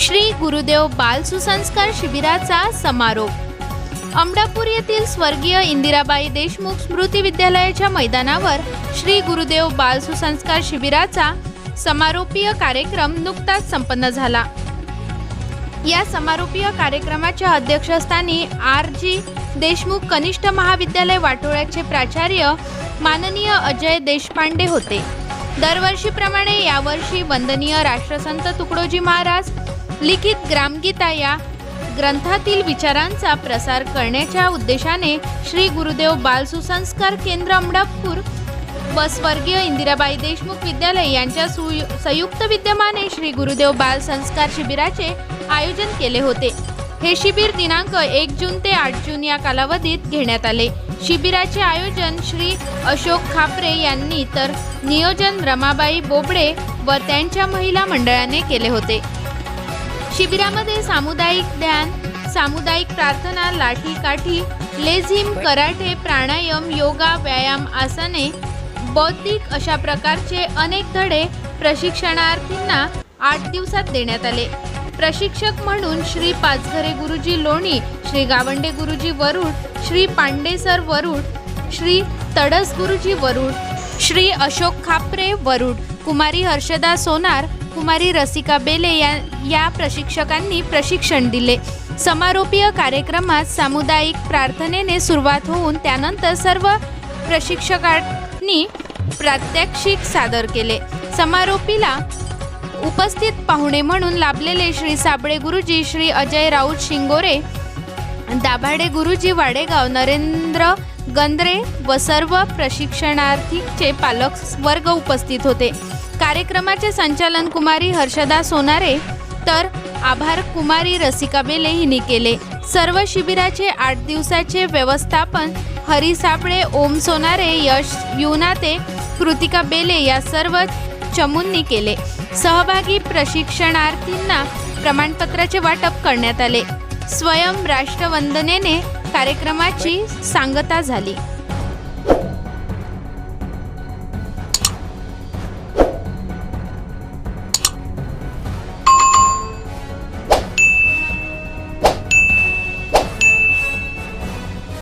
श्री गुरुदेव बाल सुसंस्कार शिबिराचा समारोप. अमडापूर येथील स्वर्गीय इंदिराबाई देशमुख स्मृती विद्यालयाच्या मैदानावर श्री गुरुदेव बाल सुसंस्कार शिबिराचा समारोपीय कार्यक्रम नुकताच संपन्न झाला. या समारोपीय कार्यक्रमाच्या अध्यक्षस्थानी आर जी देशमुख कनिष्ठ महाविद्यालय वाटोळ्याचे प्राचार्य माननीय अजय देशपांडे होते. दरवर्षीप्रमाणे यावर्षी वंदनीय राष्ट्रसंत तुकडोजी महाराज लिखित ग्रामगीता या ग्रंथातील विचारांचा प्रसार करण्याच्या उद्देशाने श्री गुरुदेव बाल सुसंस्कार केंद्र अमडापूर व स्वर्गीय इंदिराबाई देशमुख विद्यालय यांच्या संयुक्त विद्यमाने श्री गुरुदेव बाल संस्कार शिबिराचे आयोजन केले होते. हे शिबिर दिनांक एक जून ते आठ जून या कालावधीत घेण्यात आले. शिबिराचे आयोजन श्री अशोक खापरे यांनी तर नियोजन रमाबाई बोबडे व त्यांच्या महिला मंडळाने केले होते. शिबिरामध्ये सामुदायिक ध्यान सामुदायिक प्रार्थना लाठी काठी लेझिम कराटे प्राणायाम योगा व्यायाम आसने बौद्धिक अशा प्रकारचे अनेक धडे प्रशिक्षणार्थींना आठ दिवसात देण्यात आले. प्रशिक्षक म्हणून श्री पाचघरे गुरुजी लोणी श्री गावंडे गुरुजी वरुड श्री पांडेसर वरुड श्री तडस गुरुजी वरुड श्री अशोक खापरे वरुड कुमारी हर्षदा सोनार कुमारी रसिका बेले या या प्रशिक्षकांनी प्रशिक्षण दिले. समारोपीय कार्यक्रमात सामुदायिक प्रार्थनेने सुरुवात होऊन त्यानंतर सर्व प्रशिक्षकांनी प्रात्यक्षिक सादर केले. समारोपीला उपस्थित पाहुणे म्हणून लाभलेले श्री साबळे गुरुजी श्री अजय राऊत शिंगोरे दाभाडे गुरुजी वाडेगाव नरेंद्र गंद्रे व सर्व प्रशिक्षणार्थीचे पालक वर्ग उपस्थित होते. कार्यक्रमाचे संचालन कुमारी हर्षदा सोनारे तर आभार कुमारी रसिका बेले हिने केले. सर्व शिबिराचे आठ दिवसाचे व्यवस्थापन हरी सापळे ओम सोनारे यश युनाते कृतिका बेले या सर्व चमूंनी केले. सहभागी प्रशिक्षणार्थींना प्रमाणपत्राचे वाटप करण्यात आले. स्वयं राष्ट्रवंदनेने कार्यक्रमाची सांगता झाली.